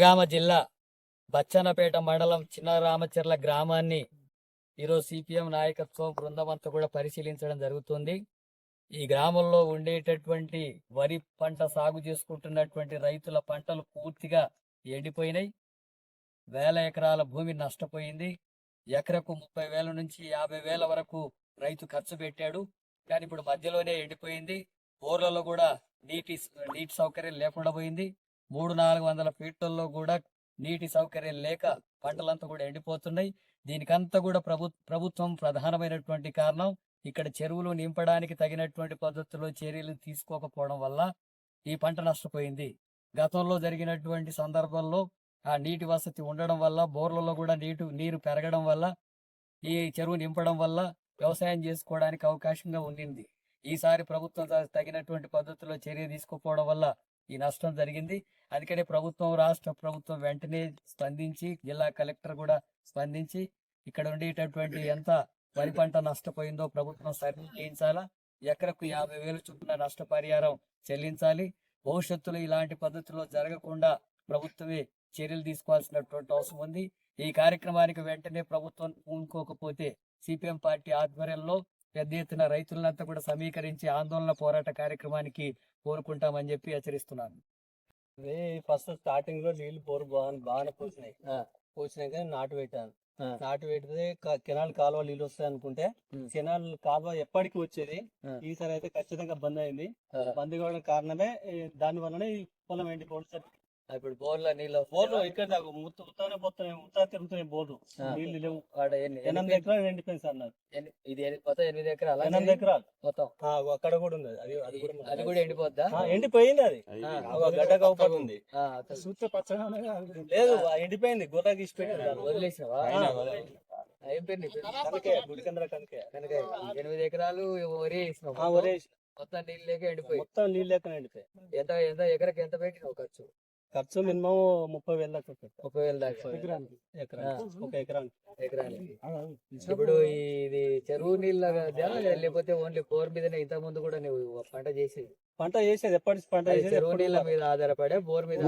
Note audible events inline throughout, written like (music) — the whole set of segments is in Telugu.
జనగామ జిల్లా బచ్చన్నపేట మండలం చిన్నరామచర్ల గ్రామాన్ని ఈరోజు సిపిఎం నాయకత్వం బృందం అంతా కూడా పరిశీలించడం జరుగుతుంది. ఈ గ్రామంలో ఉండేటటువంటి వరి పంట సాగు చేసుకుంటున్నటువంటి రైతుల పంటలు పూర్తిగా ఎండిపోయినాయి. వేల ఎకరాల భూమి నష్టపోయింది. ఎకరకు ముప్పై వేల నుంచి యాభై వేల వరకు రైతు ఖర్చు పెట్టాడు. కానీ ఇప్పుడు మధ్యలోనే ఎండిపోయింది. బోర్లలో కూడా నీటి నీటి సౌకర్యం లేకుండా పోయింది. మూడు నాలుగు వందల ఫీట్లలో కూడా నీటి సౌకర్యం లేక పంటలంతా కూడా ఎండిపోతున్నాయి. దీనికంతా కూడా ప్రభు ప్రభుత్వం ప్రధానమైనటువంటి కారణం ఇక్కడ చెరువులు నింపడానికి తగినటువంటి పద్ధతిలో చర్యలు తీసుకోకపోవడం వల్ల ఈ పంట నష్టపోయింది. గతంలో జరిగినటువంటి సందర్భంలో ఆ నీటి వసతి ఉండడం వల్ల బోర్లలో కూడా నీటి నీరు పెరగడం వల్ల ఈ చెరువు నింపడం వల్ల వ్యవసాయం చేసుకోవడానికి అవకాశంగా ఉండింది. ఈసారి ప్రభుత్వం తగినటువంటి పద్ధతిలో చర్య తీసుకోకపోవడం వల్ల ఈ నష్టం జరిగింది. అందుకనే ప్రభుత్వం రాష్ట్ర ప్రభుత్వం వెంటనే స్పందించి జిల్లా కలెక్టర్ కూడా స్పందించి ఇక్కడ ఉండేటటువంటి ఎంత వరి పంట నష్టపోయిందో ప్రభుత్వం సర్వే చేయించాలా? ఎకరకు యాభై వేలు చొప్పున నష్టపరిహారం చెల్లించాలి. భవిష్యత్తులో ఇలాంటి పద్ధతిలో జరగకుండా ప్రభుత్వమే చర్యలు తీసుకోవాల్సినటువంటి అవసరం ఉంది. ఈ కార్యక్రమానికి వెంటనే ప్రభుత్వం పూనుకోకపోతే సిపిఎం పార్టీ ఆధ్వర్యంలో పెద్ద ఎత్తున రైతులంతా కూడా సమీకరించి ఆందోళన పోరాట కార్యక్రమానికి కోరుకుంటామని చెప్పి హెచ్చరిస్తున్నాను ఇది ఫస్ట్ స్టార్టింగ్లో నీళ్ళు పోరు బాగా బాగానే పోసినాయి. పోసినాక నాటు పెట్టాను. నాటు పెడితే కెనాల్ కాలువ నీళ్ళు వస్తాయి అనుకుంటే. కెనాల్ కాలువ ఎప్పటికి వచ్చేది. ఈసారి అయితే ఖచ్చితంగా బంద్ అయింది. బంద్ కావడం కారణమే దాని వల్లనే ఈ పొలం ఎండిపోవడం ఇప్పుడు బోర్ల నీళ్ళు బోర్లు ఇక్కడ దాకా ముత్త ఉత్తనే పోతున్నాయి ఉత్తా తిరుగుతున్నాయి బోర్లు. నీళ్ళు లేవు. ఆడ ఎన్ని- ఎనిమిది ఎకరాలు? ఎండిపోయింది సార్ నాకు ఎన్ని- ఇది మొత్తం ఎనిమిది ఎకరాలు ఎనిమిది ఎకరాలు. మొత్తం? ఆ, అక్కడ కూడా ఉంది అది అది కూడా. అది కూడా ఎండిపోద్దా? ఆ, ఎండిపోయింది అది. గడ్డ అత- చూస్తే పచ్చగా లేదు ఆ. ఎండిపోయింది. గొర్రె గీసి పెట్టారు. వదిలేసినావా? ఏం పేరు ఎనిమిది ఎకరాలు వరి వేసినావు. మొత్తం నీళ్ళు లేక ఎండిపోయి మొత్తం నీళ్ళు లెక్కన ఎండిపోయి ఎంత ఎంత ఎకరకి ఎంత పెట్టినావు ఖర్చు? ఖర్చు మినిమం ముప్పై వేల దాకా. ముప్పై వేలు దాకా. ఎకరానికి. ఎకరా. ఒక ఎకరానికి. ఎకరానికి. ఇప్పుడు ఇది చెరువు నీళ్ళ లేకపోతే ఓన్లీ బోర్ మీదనే ఇంత ముందు కూడా నువ్వు పంట చేసేది. పంట చేసేది ఎప్పటి పంట చేసేది చెరువు నీళ్ళ మీద ఆధారపడే బోర్ మీద.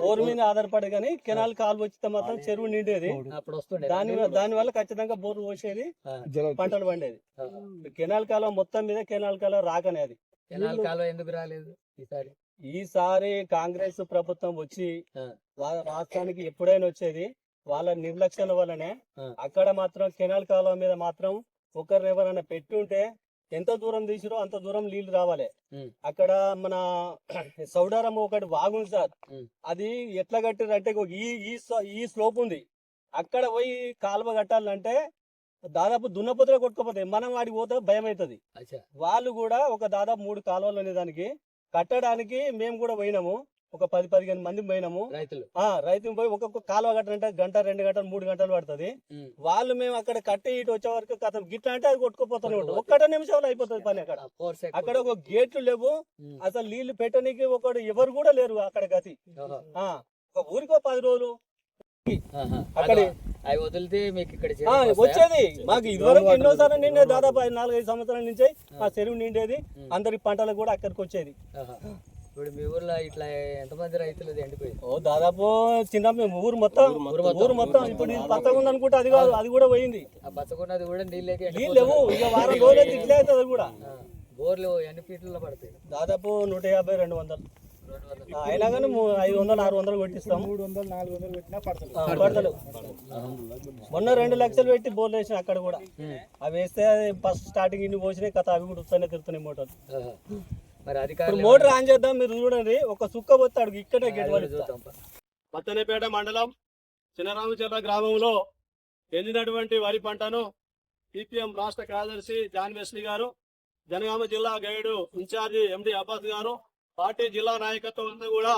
బోర్ మీద. ఆధారపడి కానీ కెనాల్ కాలు వచ్చితే మాత్రం చెరువు నిండేది. అప్పుడు వస్తుండే. దాని దాని వల్ల ఖచ్చితంగా బోర్ పోసేది పంటలు పండేది. కెనాల్ కాలం మొత్తం మీద కెనాల్ కాలం రాకనేది కెనాల్ కాలువ ఎందుకు రాలేదు ఈసారి? ఈసారి కాంగ్రెస్ ప్రభుత్వం వచ్చి రాష్ట్రానికి ఎప్పుడైనా వచ్చేది వాళ్ళ నిర్లక్ష్యం వల్లనే. అక్కడ మాత్రం కెనాల్ కాలువ మీద మాత్రం ఒకరిని ఎవరైనా పెట్టుంటే ఎంత దూరం తీసిరో అంత దూరం నీళ్ళు రావాలి. అక్కడ మన (clears throat) సౌడారం ఒకటి వాగుంది సార్. అది ఎట్లా కట్టారు అంటే ఈ ఈ స్లో- ఈ స్లోప్ ఉంది. అక్కడ పోయి కాలువ కట్టాలంటే దాదాపు దున్నపోతులే కొట్టుకోపోతాయి. మనం వాడికి పోతే భయం అవుతుంది వాళ్ళు కూడా ఒక దాదాపు మూడు కాలువలు అనే దానికి కట్టడానికి మేము కూడా పోయినాము ఒక పది పదిహేను మంది పోయినాము రైతులు ఆ రైతు పోయి ఒక్కొక్క కాలువ కట్టాలంటే గంట రెండు గంటలు మూడు గంటలు పడుతుంది. వాళ్ళు మేము అక్కడ కట్టి ఇటు వచ్చే వరకు కథ గిట్ల అంటే అది కొట్టుకుపోతూనే ఉంటుంది ఒక్కట నిమిషంలో అయిపోతుంది పని అక్కడ. అక్కడ ఒక గేట్లు లేవు. అసలు నీళ్ళు పెట్టడానికి ఒకడు ఎవరు కూడా లేరు అక్కడ గతి. ఆ ఒక ఊరికో పది రోజులు. అక్కడ. అవి వదిలితే మీకు ఇక్కడ? వచ్చేది. మాకు ఇదివరకు ఎన్నోసార్లు నిండే దాదాపు ఐదు నాలుగైదు సంవత్సరాల నుంచి ఆ. చెరువు నిండేది. అందరి పంటలకు కూడా అక్కడికి వచ్చేది. ఇప్పుడు మీ ఊర్లో ఇట్లా ఎంతమంది రైతులు ఎండిపోయింది? ఓ దాదాపు చిన్న మేము ఊరు మొత్తం. ఊరు మొత్తం. ఇప్పుడు ఇది పచ్చగా ఉంది అనుకుంటే అది కాదు అది కూడా పోయింది. ఆ పచ్చకున్నది కూడా నీళ్ళకి నీళ్ళు లేవు ఇక వారం రోజులు ఇట్లే అవుతుంది కూడా. బోర్లు ఎన్ని ఫీట్లలో పడతాయి. దాదాపు నూట యాభై రెండు వందలు. అయినా కానీ ము- ఐదు వందలు ఆరు వందలు కొట్టిస్తాం. మూడు వందలు నాలుగు వందలు పెట్టినా పడతలు మొన్న రెండు లక్షలు పెట్టి బోర్లు వేసిన అక్కడ కూడా. అవి వేస్తే ఫస్ట్ స్టార్టింగ్ ఇన్ని పోసినాయి కథ అవి కూడా వస్తానే తిరుగుతున్నాయి మోటార్. మరి మోటార్ ఆన్ చేద్దాం మీరు చూడండి. ఒక సుక్క పోతాడు ఇక్కడే గేట్ అది వాళ్ళు చూద్దాం. పత్తనపేట మండలం చిన్నరామచర్ల గ్రామంలో ఎండినటువంటి వరి పంటను సిపిఎం రాష్ట్ర కార్యదర్శి జాన్ వెస్లీ గారు జనగామ జిల్లా గైడు ఇన్ఛార్జి ఎండి అబ్బాస్ గారు పార్టీ జిల్లా నాయకత్వం అంతా కూడా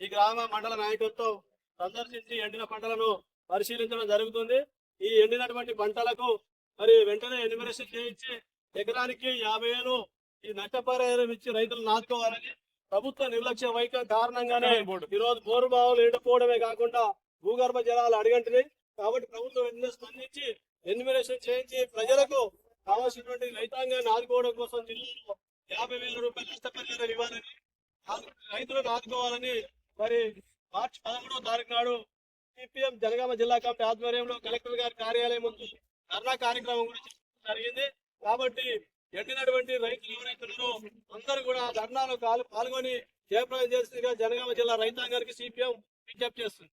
ఈ గ్రామ మండల నాయకత్వం సందర్శించి ఎండిన పంటలను పరిశీలించడం జరుగుతుంది. ఈ ఎండినటువంటి పంటలకు మరి వెంటనే ఎన్యూమరేషన్ చేయించి ఎకరానికి యాభై వేలు ఈ నష్టపరిహారం ఇచ్చి రైతులు నాటుకోవాలని ప్రభుత్వ నిర్లక్ష్య వైఖ కారణంగానే ఈ రోజు బోరు బావులు ఎండిపోవడమే కాకుండా భూగర్భ జలాలు అడిగంటివి కాబట్టి ప్రభుత్వం వెంటనే స్పందించి ఎన్యూమరేషన్ చేయించి ప్రజలకు కావాల్సినటువంటి రైతాంగాన్ని ఆదుకోవడం కోసం జిల్లాలో యాభై వేల రూపాయల నష్టపరిహారం ఇవ్వాలని రైతులను ఆదుకోవాలని మరి మార్చి పదమూడవ తారీఖు నాడు సిపిఎం జనగామ జిల్లా కమిటీ ఆధ్వర్యంలో కలెక్టర్ గారి కార్యాలయం ముందు ధర్నా కార్యక్రమం గురించి జరిగింది. కాబట్టి ఎండినటువంటి రైతులు ఎవరైతే అందరూ కూడా ధర్నాలో పాల్గొని జయప్రదం చేసిందిగా జనగామ జిల్లా రైతాంగానికి సిపిఎం విజ్ఞప్తి చేస్తుంది.